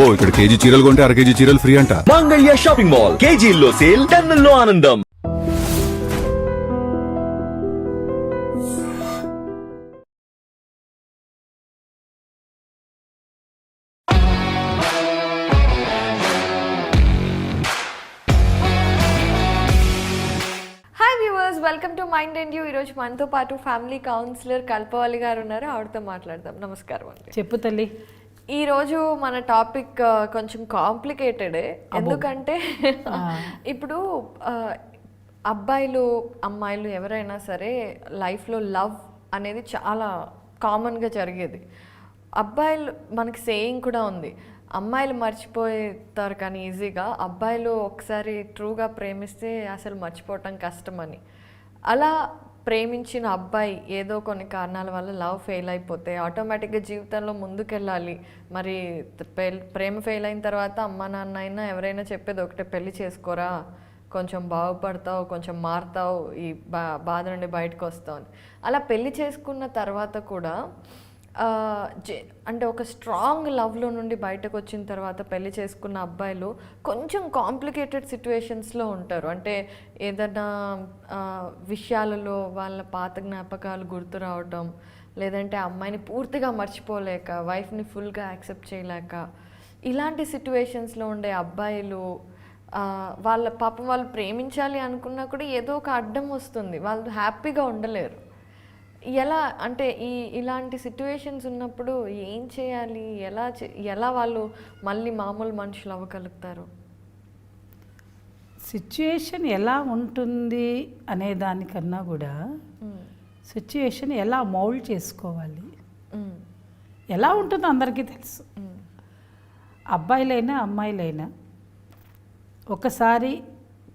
అబ్బో ఇక్కడ కేజీ చీరలు కొంటే అర కేజీ చీరలు ఫ్రీ అంట. మంగళ్య షాపింగ్ మాల్ కేజీల్లో సేల్ టన్నుల్లో ఆనందం. Welcome to mind and you ఈరోజు మనతో పాటు ఫ్యామిలీ కౌన్సిలర్ కల్పవల్లి గారు ఉన్నారు. ఆవిడతో మాట్లాడదాం. నమస్కారం అండి. చెప్పు తల్లి. ఈరోజు మన టాపిక్ కొంచెం కాంప్లికేటెడే. ఎందుకంటే ఇప్పుడు అబ్బాయిలు అమ్మాయిలు ఎవరైనా సరే లైఫ్లో లవ్ అనేది చాలా కామన్గా జరిగేది. అబ్బాయిలు మనకి సేయింగ్ కూడా ఉంది. అమ్మాయిలు మర్చిపోతారు కానీ ఈజీగా. అబ్బాయిలు ఒకసారి ట్రూగా ప్రేమిస్తే అసలు మర్చిపోవటం కష్టమని. అలా ప్రేమించిన అబ్బాయి ఏదో కొన్ని కారణాల వల్ల లవ్ ఫెయిల్ అయిపోతే ఆటోమేటిక్గా జీవితంలో ముందుకెళ్ళాలి. మరి ప్రేమ ఫెయిల్ అయిన తర్వాత అమ్మ నాన్న అయినా ఎవరైనా చెప్పేది ఒకటే పెళ్ళి చేసుకోరా కొంచెం బాగుపడతావు కొంచెం మారుతావు ఈ బా బాధ నుండి బయటకు వస్తావు అని. అలా పెళ్ళి చేసుకున్న తర్వాత కూడా అంటే ఒక స్ట్రాంగ్ లవ్లో నుండి బయటకు వచ్చిన తర్వాత పెళ్ళి చేసుకున్న అబ్బాయిలు కొంచెం కాంప్లికేటెడ్ సిచ్యువేషన్స్లో ఉంటారు. అంటే ఏదైనా విషయాలలో వాళ్ళ పాత జ్ఞాపకాలు గుర్తు రావటం లేదంటే అమ్మాయిని పూర్తిగా మర్చిపోలేక వైఫ్ని ఫుల్గా యాక్సెప్ట్ చేయలేక ఇలాంటి సిచ్యువేషన్స్లో ఉండే అబ్బాయిలు వాళ్ళ పాపం వాళ్ళు ప్రేమించాలి అనుకున్నా కూడా ఏదో ఒక అడ్డం వస్తుంది. వాళ్ళు హ్యాపీగా ఉండలేరు. ఎలా అంటే ఈ ఇలాంటి సిచ్యువేషన్స్ ఉన్నప్పుడు ఏం చేయాలి? ఎలా చే- ఎలా వాళ్ళు మళ్ళీ మామూలు మనుషులు అవ్వగలుగుతారు? సిచ్యుయేషన్ ఎలా ఉంటుంది అనే దానికన్నా కూడా సిచ్యుయేషన్ ఎలా మౌల్డ్ చేసుకోవాలి. ఎలా ఉంటుందో అందరికీ తెలుసు. అబ్బాయిలైనా అమ్మాయిలైనా ఒకసారి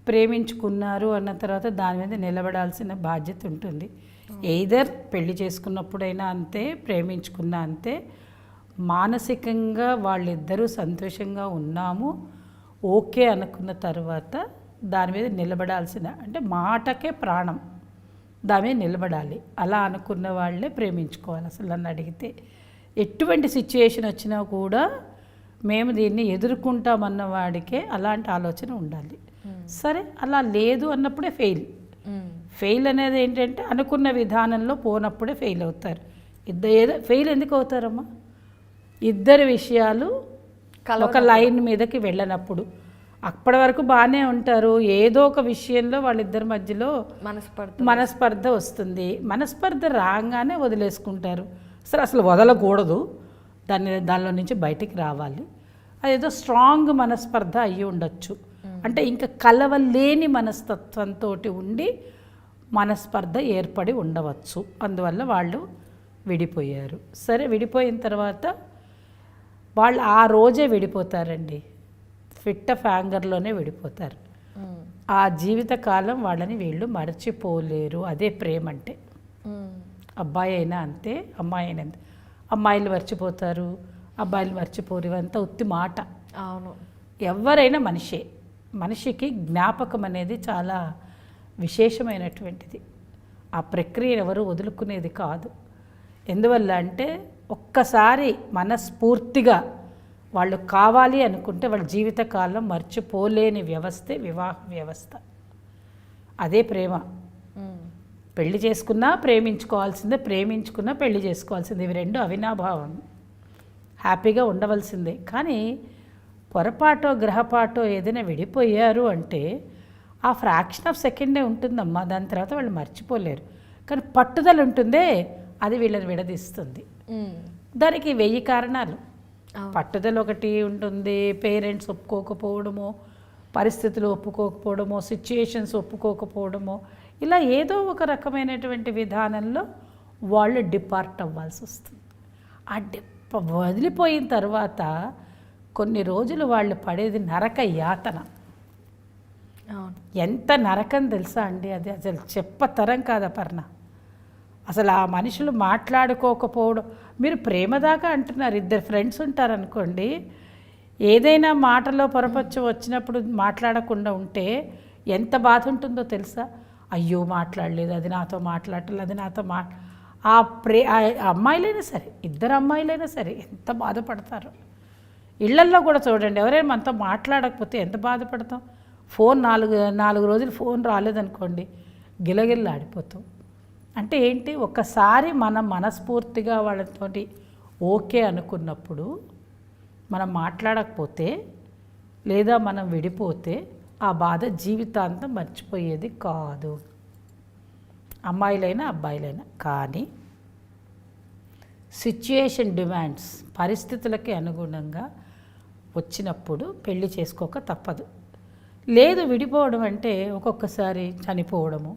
ప్రేమించుకున్నారు అన్న తర్వాత దాని మీద నిలబడాల్సిన బాధ్యత ఉంటుంది. ఎయిదర్ పెళ్ళి చేసుకున్నప్పుడైనా అంతే ప్రేమించుకున్నా అంతే. మానసికంగా వాళ్ళిద్దరూ సంతోషంగా ఉన్నాము. ఓకే అనుకున్న తర్వాత దాని మీద నిలబడాల్సిన అంటే మాటకే ప్రాణం దాని మీద నిలబడాలి. అలా అనుకున్న వాళ్ళే ప్రేమించుకోవాలి అసలు నన్ను అడిగితే. ఎటువంటి సిచ్యుయేషన్ వచ్చినా కూడా మేము దీన్ని ఎదుర్కొంటామన్న వాడికే అలాంటి ఆలోచన ఉండాలి. సరే అలా లేదు అన్నప్పుడే ఫెయిల్. ఫెయిల్ అనేది ఏంటంటే అనుకున్న విధానంలో పోనప్పుడే ఫెయిల్ అవుతారు. ఇద్దరు ఏదో ఫెయిల్ ఎందుకు అవుతారమ్మా? ఇద్దరు విషయాలు ఒక లైన్ మీదకి వెళ్ళనప్పుడు. అప్పటి వరకు బాగానే ఉంటారు. ఏదో ఒక విషయంలో వాళ్ళిద్దరి మధ్యలో మనస్పర్ధ మనస్పర్ధ వస్తుంది. మనస్పర్ధ రాగానే వదిలేసుకుంటారు. అసలు అసలు వదలకూడదు. దాన్ని దానిలో నుంచి బయటికి రావాలి. అదేదో స్ట్రాంగ్ మనస్పర్ధ అయ్యి ఉండొచ్చు. అంటే ఇంకా కలవలేని మనస్తత్వంతో ఉండి మనస్పర్ధ ఏర్పడి ఉండవచ్చు. అందువల్ల వాళ్ళు విడిపోయారు. సరే విడిపోయిన తర్వాత వాళ్ళు ఆ రోజే విడిపోతారండి. Fit of యాంగర్లోనే విడిపోతారు. మ్మ్. ఆ జీవితకాలం వాళ్ళని వీళ్ళు మరచిపోలేరు. అదే ప్రేమ అంటే మ్మ్. అబ్బాయి అయినా అంతే అమ్మాయి అయినా అంతే. అమ్మాయిలు మర్చిపోతారు అబ్బాయిలు మర్చిపోరు ఇవంతా ఉత్తి మాట. అవును. ఎవరైనా మనిషే. మనిషికి జ్ఞాపకం అనేది చాలా విశేషమైనటువంటిది. ఆ ప్రక్రియ ఎవరు వదులుకునేది కాదు. ఎందువల్ల అంటే ఒక్కసారి మనస్ఫూర్తిగా వాళ్ళు కావాలి అనుకుంటే వాళ్ళ జీవితకాలం మర్చిపోలేని వ్యవస్థే వివాహ వ్యవస్థ. అదే ప్రేమ. పెళ్ళి చేసుకున్నా ప్రేమించుకోవాల్సిందే ప్రేమించుకున్నా పెళ్ళి చేసుకోవాల్సిందే. ఇవి రెండు అవినాభావం. హ్యాపీగా ఉండవలసిందే. కానీ పొరపాటో గ్రహపాటో ఏదైనా విడిపోయారు అంటే ఆ ఫ్రాక్షన్ ఆఫ్ సెకండే ఉంటుందమ్మా. దాని తర్వాత వాళ్ళు మర్చిపోలేరు. కానీ పట్టుదల ఉంటుందే అది వీళ్ళని విడదీస్తుంది. దానికి వెయ్యి కారణాలు. పట్టుదల ఒకటి ఉంటుంది పేరెంట్స్ ఒప్పుకోకపోవడమో పరిస్థితులు ఒప్పుకోకపోవడమో సిచ్యుయేషన్స్ ఒప్పుకోకపోవడమో ఇలా ఏదో ఒక రకమైనటువంటి విధానంలో వాళ్ళు డిపార్ట్ అవ్వాల్సి వస్తుంది. ఆ డిప్ వదిలిపోయిన తర్వాత కొన్ని రోజులు వాళ్ళు పడేది నరక యాతన. ఎంత నరకం తెలుసా అండి? అది అసలు చెప్పతరం కాదు అపర్ణ. అసలు ఆ మనుషులు మాట్లాడుకోకపోవడం మీరు ప్రేమ దాకా అంటున్నారు. ఇద్దరు ఫ్రెండ్స్ ఉంటారనుకోండి ఏదైనా మాటలో పొరపచ్చు వచ్చినప్పుడు మాట్లాడకుండా ఉంటే ఎంత బాధ ఉంటుందో తెలుసా? అయ్యో మాట్లాడలేదు అది నాతో మాట్లాడలేదు అది నాతో మా ఆ ప్రే ఆ అమ్మాయిలైనా సరే ఇద్దరు అమ్మాయిలైనా సరే ఎంత బాధపడతారు? ఇళ్ళల్లో కూడా చూడండి. ఎవరైనా మనతో మాట్లాడకపోతే ఎంత బాధపడతాం? ఫోన్ నాలుగు నాలుగు రోజులు ఫోన్ రాలేదనుకోండి గిలగిల్లాడిపోతాం అంటే ఏంటి? ఒక్కసారి మనం మనస్ఫూర్తిగా వాళ్ళతోటి ఓకే అనుకున్నప్పుడు మనం మాట్లాడకపోతే లేదా మనం విడిపోతే ఆ బాధ జీవితాంతం మర్చిపోయేది కాదు. అమ్మాయిలైనా అబ్బాయిలైనా. కానీ సిచ్యుయేషన్ డిమాండ్స్ పరిస్థితులకి అనుగుణంగా వచ్చినప్పుడు పెళ్ళి చేసుకోక తప్పదు. లేదు విడిపోవడం అంటే ఒక్కొక్కసారి చనిపోవడము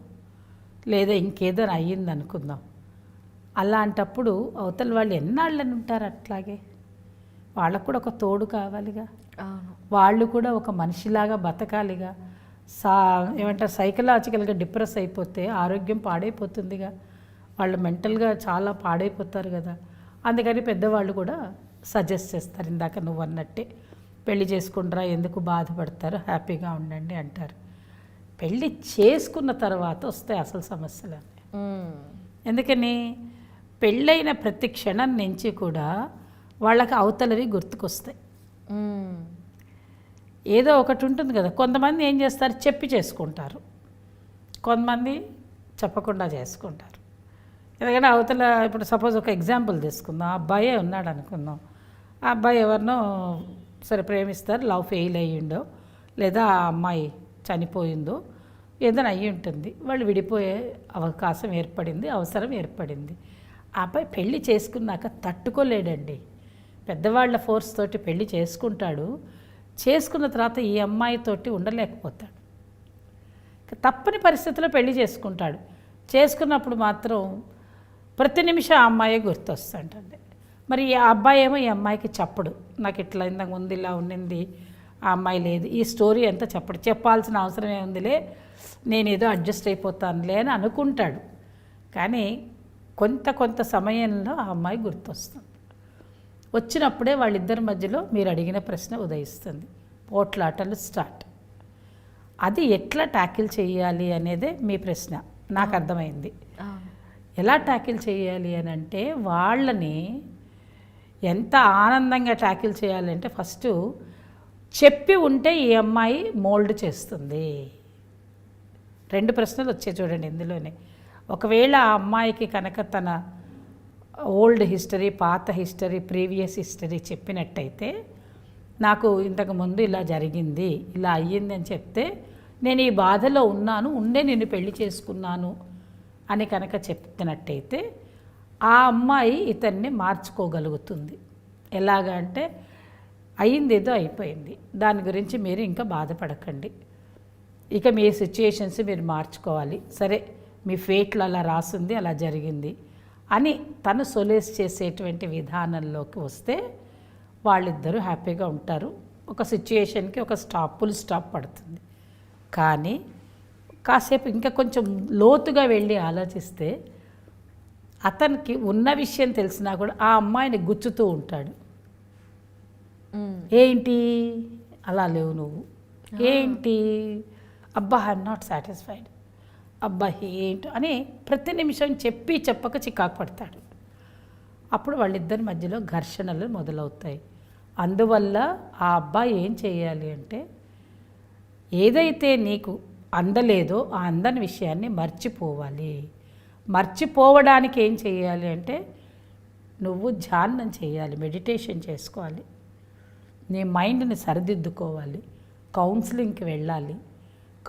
లేదా ఇంకేదైనా అయ్యింది అనుకుందాం. అలాంటప్పుడు అవతల వాళ్ళు ఎన్నాళ్ళని ఉంటారు అట్లాగే? వాళ్ళకు కూడా ఒక తోడు కావాలిగా. వాళ్ళు కూడా ఒక మనిషిలాగా బతకాలిగా. సా ఏమంటారు సైకలాజికల్గా డిప్రెస్ అయిపోతే ఆరోగ్యం పాడైపోతుందిగా. వాళ్ళు మెంటల్గా చాలా పాడైపోతారు కదా. అందుకని పెద్దవాళ్ళు కూడా సజెస్ట్ చేస్తారు ఇందాక నువ్వు అన్నట్టే పెళ్ళి చేసుకుంటారా? ఎందుకు బాధపడతారు? హ్యాపీగా ఉండండి అంటారు. పెళ్ళి చేసుకున్న తర్వాత వస్తాయి అసలు సమస్యలు. ఎందుకని? పెళ్ళైన ప్రతి క్షణం నుంచి కూడా వాళ్ళకి అవతలవి గుర్తుకొస్తాయి. ఏదో ఒకటి ఉంటుంది కదా. కొంతమంది ఏం చేస్తారు? చెప్పి చేసుకుంటారు. కొంతమంది చెప్పకుండా చేసుకుంటారు. ఎందుకంటే అవతల ఇప్పుడు సపోజ్ ఒక ఎగ్జాంపుల్ తీసుకుందాం. ఆ అబ్బాయే ఉన్నాడు అనుకుందాం. ఆ అబ్బాయి ఎవరినో సరే ప్రేమిస్తారు లవ్ ఫెయిల్ అయ్యిండో లేదా ఆ అమ్మాయి చనిపోయిందో ఏదైనా అయ్యి ఉంటుంది. వాళ్ళు విడిపోయే అవకాశం ఏర్పడింది అవసరం ఏర్పడింది. ఆపై అబ్బాయి పెళ్ళి చేసుకున్నాక తట్టుకోలేడండి. పెద్దవాళ్ళ ఫోర్స్ తోటి పెళ్ళి చేసుకుంటాడు. చేసుకున్న తర్వాత ఈ అమ్మాయితోటి ఉండలేకపోతాడు. తప్పని పరిస్థితిలో పెళ్ళి చేసుకుంటాడు. చేసుకున్నప్పుడు మాత్రం ప్రతి నిమిషం ఆ అమ్మాయే గుర్తొస్తుంటుంది. మరి ఈ అబ్బాయి ఏమో ఈ అమ్మాయికి చెప్పడు. నాకు ఇట్లా ఇందాక ఉంది ఇలా ఉండింది ఆ అమ్మాయి లేదు. ఈ స్టోరీ అంతా చెప్పడు. చెప్పాల్సిన అవసరం ఏముందిలే నేను ఏదో అడ్జస్ట్ అయిపోతానులే అని అనుకుంటాడు. కానీ కొంత కొంత సమయంలో ఆ అమ్మాయి గుర్తొస్తుంది. వచ్చినప్పుడే వాళ్ళిద్దరి మధ్యలో మీరు అడిగిన ప్రశ్న ఉదయిస్తుంది. పోట్లాటలు స్టార్ట్. అది ఎట్లా ట్యాకిల్ చేయాలి అనేదే మీ ప్రశ్న. నాకు అర్థమైంది. ఎలా ట్యాకిల్ చేయాలి అని అంటే వాళ్ళని ఎంత ఆనందంగా ట్యాకిల్ చేయాలంటే ఫస్ట్ చెప్పి ఉంటే ఈ అమ్మాయి మోల్డ్ చేస్తుంది. రెండు ప్రశ్నలు వచ్చాయి చూడండి ఇందులోనే. ఒకవేళ ఆ అమ్మాయికి కనుక తన ఓల్డ్ హిస్టరీ పాత హిస్టరీ ప్రీవియస్ హిస్టరీ చెప్పినట్టయితే నాకు ఇంతకు ముందు ఇలా జరిగింది ఇలా అయ్యింది అని చెప్తే నేను ఈ బాధలో ఉన్నాను ఉండే నిన్ను పెళ్ళి చేసుకున్నాను అని కనుక చెప్తున్నట్టయితే ఆ అమ్మాయి ఇతన్ని మార్చుకోగలుగుతుంది. ఎలాగా అంటే అయింది ఏదో అయిపోయింది. దాని గురించి మీరు ఇంకా బాధపడకండి. ఇక మీ సిచ్యుయేషన్స్ మీరు మార్చుకోవాలి. సరే మీ ఫేట్లో అలా రాసింది అలా జరిగింది అని తను సొలేస్ చేసేటువంటి విధానంలోకి వస్తే వాళ్ళిద్దరూ హ్యాపీగా ఉంటారు. ఒక సిచ్యుయేషన్కి ఒక స్టాప్ ఫుల్ స్టాప్ పడుతుంది. కానీ కాసేపు ఇంకా కొంచెం లోతుగా వెళ్ళి ఆలోచిస్తే అతనికి ఉన్న విషయం తెలిసినా కూడా ఆ అమ్మాయిని గుచ్చుతూ ఉంటాడు. ఏంటి? అలా లేవు నువ్వు. ఏంటి? అబ్బా ఐఎమ్ నాట్ సాటిస్ఫైడ్ అబ్బా ఏంటి? అని ప్రతి నిమిషం చెప్పి చెప్పక చికాకు పడతాడు. అప్పుడు వాళ్ళిద్దరి మధ్యలో ఘర్షణలు మొదలవుతాయి. అందువల్ల ఆ అబ్బాయి ఏం చేయాలి అంటే ఏదైతే నీకు అందలేదో ఆ అందని విషయాన్ని మర్చిపోవాలి. మర్చిపోవడానికి ఏం చేయాలి అంటే నువ్వు ధ్యానం చేయాలి మెడిటేషన్ చేసుకోవాలి. నీ మైండ్ని సరిదిద్దుకోవాలి కౌన్సిలింగ్కి వెళ్ళాలి.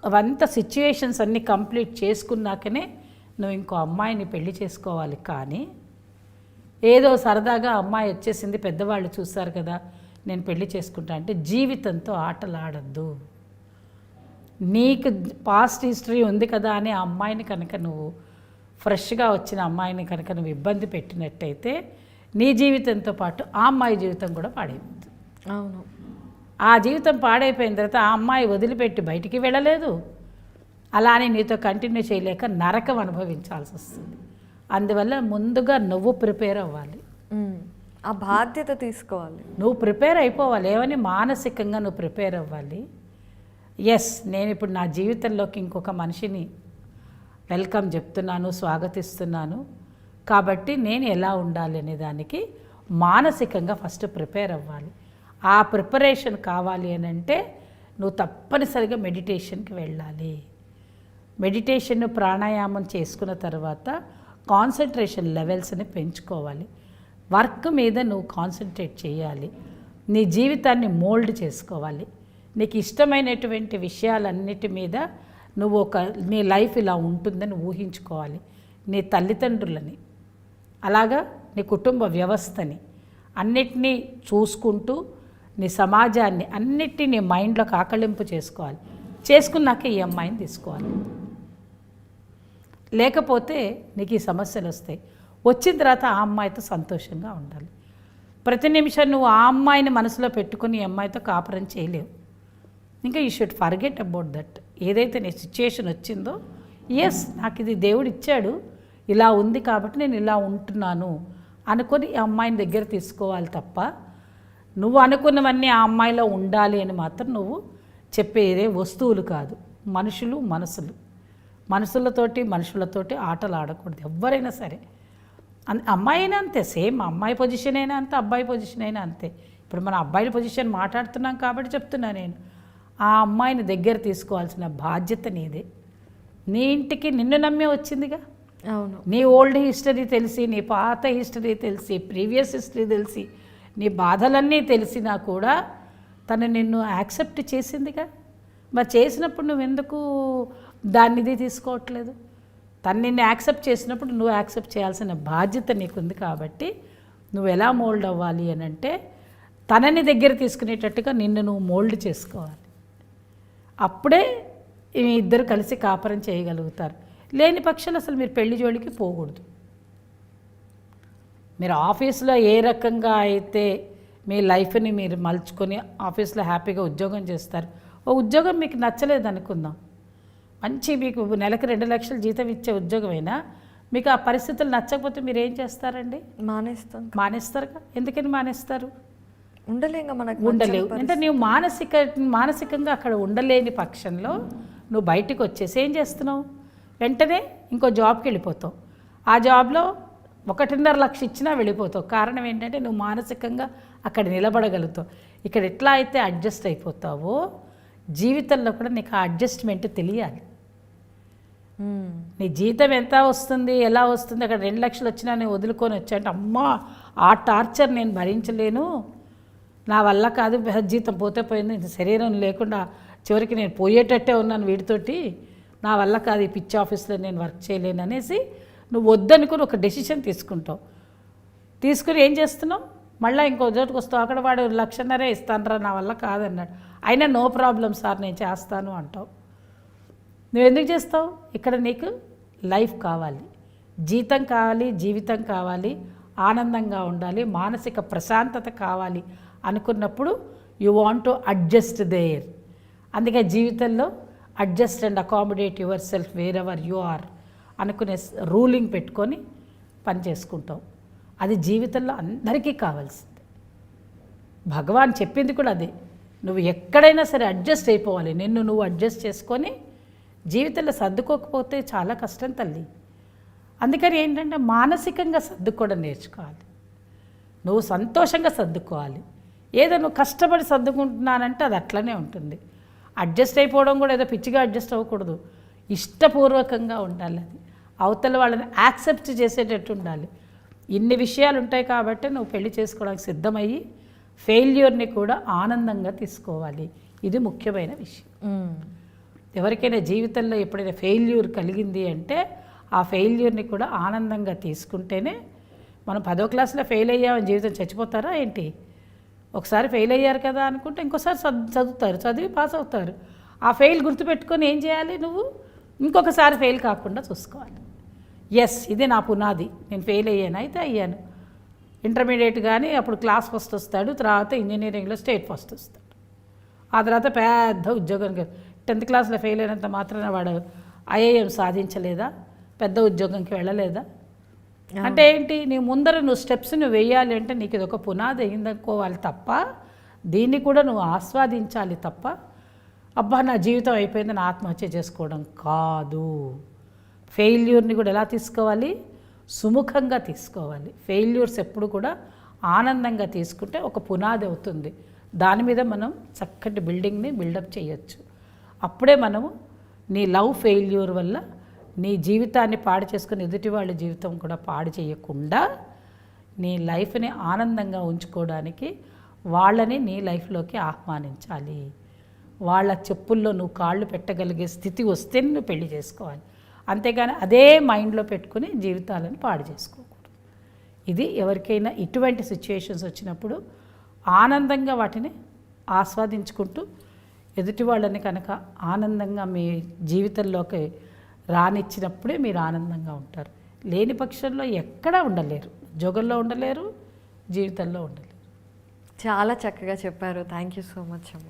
అవంతా సిచ్యుయేషన్స్ అన్నీ కంప్లీట్ చేసుకున్నాకనే నువ్వు ఇంకో అమ్మాయిని పెళ్ళి చేసుకోవాలి. కానీ ఏదో సరదాగా అమ్మాయి వచ్చేసింది పెద్దవాళ్ళు చూస్తారు కదా నేను పెళ్ళి చేసుకుంటా అంటే జీవితంతో ఆటలు ఆడద్దు నీకు పాస్ట్ హిస్టరీ ఉంది కదా అని ఆ అమ్మాయిని కనుక నువ్వు ఫ్రెష్గా వచ్చిన అమ్మాయిని కనుక నువ్వు ఇబ్బంది పెట్టినట్టయితే నీ జీవితంతో పాటు ఆ అమ్మాయి జీవితం కూడా పాడైపోతుంది. అవును. ఆ జీవితం పాడైపోయిన తర్వాత ఆ అమ్మాయి వదిలిపెట్టి బయటికి వెళ్ళలేదు. అలా అని నీతో కంటిన్యూ చేయలేక నరకం అనుభవించాల్సి వస్తుంది. అందువల్ల ముందుగా నువ్వు ప్రిపేర్ అవ్వాలి. ఆ బాధ్యత తీసుకోవాలి. నువ్వు ప్రిపేర్ అయిపోవాలి. ఏమని మానసికంగా నువ్వు ప్రిపేర్ అవ్వాలి? ఎస్ నేను ఇప్పుడు నా జీవితంలోకి ఇంకొక మనిషిని వెల్కమ్ చెప్తున్నాను స్వాగతిస్తున్నాను. కాబట్టి నేను ఎలా ఉండాలి అనే దానికి మానసికంగా ఫస్ట్ ప్రిపేర్ అవ్వాలి. ఆ ప్రిపరేషన్ కావాలి అని అంటే నువ్వు తప్పనిసరిగా మెడిటేషన్కి వెళ్ళాలి. మెడిటేషన్ ప్రాణాయామం చేసుకున్న తర్వాత కాన్సన్ట్రేషన్ లెవెల్స్ని పెంచుకోవాలి. వర్క్ మీద నువ్వు కాన్సన్ట్రేట్ చేయాలి. నీ జీవితాన్ని మోల్డ్ చేసుకోవాలి. నీకు ఇష్టమైనటువంటి విషయాలన్నిటి మీద నువ్వు ఒక నీ లైఫ్ ఇలా ఉంటుందని ఊహించుకోవాలి. నీ తల్లిదండ్రులని అలాగా నీ కుటుంబ వ్యవస్థని అన్నిటినీ చూసుకుంటూ నీ సమాజాన్ని అన్నిటినీ నీ మైండ్లోకి ఆకళింపు చేసుకోవాలి. చేసుకున్నాక ఈ అమ్మాయిని తీసుకోవాలి. లేకపోతే నీకు ఈ సమస్యలు వస్తాయి. వచ్చిన తర్వాత ఆ అమ్మాయితో సంతోషంగా ఉండాలి. ప్రతి నిమిషం నువ్వు ఆ అమ్మాయిని మనసులో పెట్టుకుని ఈ అమ్మాయితో కాపురం చేయలేవు. ఇంకా you should forget about that ఏదైతే నీ సిచ్యుయేషన్ వచ్చిందో ఎస్ నాకు ఇది దేవుడు ఇచ్చాడు ఇలా ఉంది కాబట్టి నేను ఇలా ఉంటున్నాను అనుకొని ఈ అమ్మాయిని దగ్గర తీసుకోవాలి తప్ప నువ్వు అనుకున్నవన్నీ ఆ అమ్మాయిలో ఉండాలి అని మాత్రం నువ్వు చెప్పేదే వస్తువులు కాదు మనుషులు మనసులు. మనుషులతోటి మనుషులతోటి ఆటలు ఆడకూడదు ఎవరైనా సరే. అన్- అమ్మాయి అయినా అంతే సేమ్ అమ్మాయి పొజిషన్ అయినా అంతే అబ్బాయి పొజిషన్ అయినా అంతే. ఇప్పుడు మన అబ్బాయిల పొజిషన్ మాట్లాడుతున్నాం కాబట్టి చెప్తున్నా నేను. ఆ అమ్మాయిని దగ్గర తీసుకోవాల్సిన బాధ్యత నీదే. నీ ఇంటికి నిన్ను నమ్మే వచ్చిందిగా? అవును. నీ ఓల్డ్ హిస్టరీ తెలిసి నీ పాత హిస్టరీ తెలిసి ప్రీవియస్ హిస్టరీ తెలిసి నీ బాధలన్నీ తెలిసినా కూడా తను నిన్ను యాక్సెప్ట్ చేసిందిగా? మరి చేసినప్పుడు నువ్వు ఎందుకు దాన్ని ఇది తీసుకోవట్లేదు? తను నిన్ను యాక్సెప్ట్ చేసినప్పుడు నువ్వు యాక్సెప్ట్ చేయాల్సిన బాధ్యత నీకుంది కాబట్టి నువ్వు ఎలా మోల్డ్ అవ్వాలి అని అంటే తనని దగ్గర తీసుకునేటట్టుగా నిన్ను నువ్వు మోల్డ్ చేసుకోవాలి. అప్పుడే మీ ఇద్దరు కలిసి కాపురం చేయగలుగుతారు. లేని పక్షాలు అసలు మీరు పెళ్ళి జోలికి పోకూడదు. మీరు ఆఫీస్లో ఏ రకంగా అయితే మీ లైఫ్ని మీరు మలుచుకొని ఆఫీస్లో హ్యాపీగా ఉద్యోగం చేస్తారు. ఓ ఉద్యోగం మీకు నచ్చలేదు అనుకుందాం. మంచి మీకు నెలకు రెండు లక్షల జీతం ఇచ్చే ఉద్యోగమైనా మీకు ఆ పరిస్థితులు నచ్చకపోతే మీరు ఏం చేస్తారండి? మానేస్తాం. మానేస్తారుగా? ఎందుకని మానేస్తారు? మనకు ఉండలేవు. అంటే నువ్వు మానసిక మానసికంగా అక్కడ ఉండలేని పక్షంలో నువ్వు బయటికి వచ్చేసి ఏం చేస్తున్నావు? వెంటనే ఇంకో జాబ్కి వెళ్ళిపోతావు. ఆ జాబ్లో ఒకటిన్నర లక్ష ఇచ్చినా వెళ్ళిపోతావు. కారణం ఏంటంటే నువ్వు మానసికంగా అక్కడ నిలబడగలుగుతావు. ఇక్కడ ఎట్లా అయితే అడ్జస్ట్ అయిపోతావో జీవితంలో కూడా నీకు ఆ అడ్జస్ట్మెంట్ తెలియాలి. నీ జీతం ఎంత వస్తుంది ఎలా వస్తుంది అక్కడ రెండు లక్షలు వచ్చినా నేను వదులుకొని వచ్చా అంటే అమ్మా ఆ టార్చర్ నేను భరించలేను. నా వల్ల కాదు జీతం పోతే పోయింది ఇంత శరీరం లేకుండా చివరికి నేను పోయేటట్టే ఉన్నాను వీడితోటి. నా వల్ల కాదు ఈ పిచ్చి ఆఫీస్లో నేను వర్క్ చేయలేను అనేసి నువ్వు వద్దనుకుని ఒక డెసిషన్ తీసుకుంటావు. తీసుకుని ఏం చేస్తున్నావు? మళ్ళీ ఇంకో చోటుకు వస్తావు. అక్కడ వాడు లక్షన్నరే ఇస్తానరా నా వల్ల కాదన్నాడు. అయినా నో ప్రాబ్లం సార్ నేను చేస్తాను అంటావు. నువ్వు ఎందుకు చేస్తావు? ఇక్కడ నీకు లైఫ్ కావాలి. జీతం కావాలి జీవితం కావాలి ఆనందంగా ఉండాలి మానసిక ప్రశాంతత కావాలి. అనుకున్నప్పుడు you want to adjust there అందుకే జీవితంలో adjust and accommodate yourself wherever you are అనుకునే రూలింగ్ పెట్టుకొని పని చేసుకుంటాం. అది జీవితంలో అందరికీ కావాల్సింది. భగవాన్ చెప్పింది కూడా అదే. నువ్వు ఎక్కడైనా సరే అడ్జస్ట్ అయిపోవాలి. నిన్ను నువ్వు అడ్జస్ట్ చేసుకొని జీవితంలో సర్దుకోకపోతే చాలా కష్టం తల్లి. అందుకని ఏంటంటే మానసికంగా సర్దుకోవడం నేర్చుకోవాలి. నువ్వు సంతోషంగా సర్దుకోవాలి. ఏదో నువ్వు కష్టపడి సర్దుకుంటున్నానంటే అది అట్లనే ఉంటుంది. అడ్జస్ట్ అయిపోవడం కూడా ఏదో పిచ్చిగా అడ్జస్ట్ అవ్వకూడదు. ఇష్టపూర్వకంగా ఉండాలి అది. అవతల వాళ్ళని యాక్సెప్ట్ చేసేటట్టు ఉండాలి. ఇన్ని విషయాలు ఉంటాయి కాబట్టి నువ్వు పెళ్ళి చేసుకోవడానికి సిద్ధమయ్యి ఫెయిల్యూర్ని కూడా ఆనందంగా తీసుకోవాలి. ఇది ముఖ్యమైన విషయం. ఎవరికైనా జీవితంలో ఎప్పుడైనా ఫెయిల్యూర్ కలిగింది అంటే ఆ ఫెయిల్యూర్ని కూడా ఆనందంగా తీసుకుంటేనే మనం పదో క్లాస్లో ఫెయిల్ అయ్యామని జీవితం చచ్చిపోతారా ఏంటి? ఒకసారి ఫెయిల్ అయ్యారు కదా అనుకుంటే ఇంకోసారి చదు- చదువుతారు చదివి పాస్ అవుతారు. ఆ ఫెయిల్ గుర్తుపెట్టుకొని ఏం చేయాలి నువ్వు? ఇంకొకసారి ఫెయిల్ కాకుండా చూసుకోవాలి. ఎస్ ఇది నా పునాది. నేను ఫెయిల్ అయ్యాను అయితే అయ్యాను. ఇంటర్మీడియట్ కానీ అప్పుడు క్లాస్ ఫస్ట్ వస్తాడు తర్వాత ఇంజనీరింగ్లో స్టేట్ ఫస్ట్ వస్తాడు. ఆ తర్వాత పెద్ద ఉద్యోగం టెన్త్ క్లాస్లో ఫెయిల్ అయినంత మాత్రాన వాడు ఐఏఎం సాధించలేదా? పెద్ద ఉద్యోగంకి వెళ్ళలేదా? అంటే ఏంటి? నీ ముందర నువ్వు స్టెప్స్ నువ్వు వేయాలి అంటే నీకు ఇది ఒక పునాది అయిందనుకోవాలి తప్ప దీన్ని కూడా నువ్వు ఆస్వాదించాలి తప్ప అబ్బా నా జీవితం అయిపోయింది నా ఆత్మహత్య చేసుకోవడం కాదు. ఫెయిల్యూర్ని కూడా ఎలా తీసుకోవాలి? సుముఖంగా తీసుకోవాలి. ఫెయిల్యూర్స్ ఎప్పుడు కూడా ఆనందంగా తీసుకుంటే ఒక పునాది అవుతుంది. దాని మీద మనం చక్కటి బిల్డింగ్ని బిల్డప్ చేయొచ్చు. అప్పుడే మనము నీ లవ్ ఫెయిల్యూర్ వల్ల నీ జీవితాన్ని పాడు చేసుకుని ఎదుటి వాళ్ళ జీవితం కూడా పాడు చేయకుండా నీ లైఫ్ని ఆనందంగా ఉంచుకోవడానికి వాళ్ళని నీ లైఫ్లోకి ఆహ్వానించాలి. వాళ్ళ చెప్పుల్లో నువ్వు కాళ్ళు పెట్టగలిగే స్థితి వస్తే నువ్వు పెళ్ళి చేసుకోవాలి. అంతేగాని అదే మైండ్లో పెట్టుకుని జీవితాలను పాడు చేసుకోకూడదు. ఇది ఎవరికైనా ఇటువంటి సిచ్యుయేషన్స్ వచ్చినప్పుడు ఆనందంగా వాటిని ఆస్వాదించుకుంటూ ఎదుటి వాళ్ళని కనుక ఆనందంగా మీ జీవితంలోకి రానిచ్చినప్పుడే మీరు ఆనందంగా ఉంటారు. లేని పక్షంలో ఎక్కడా ఉండలేరు. జోగల్లో ఉండలేరు జీవితంలో ఉండలేరు. చాలా చక్కగా చెప్పారు. థ్యాంక్ యూ సో మచ్ అమ్మ.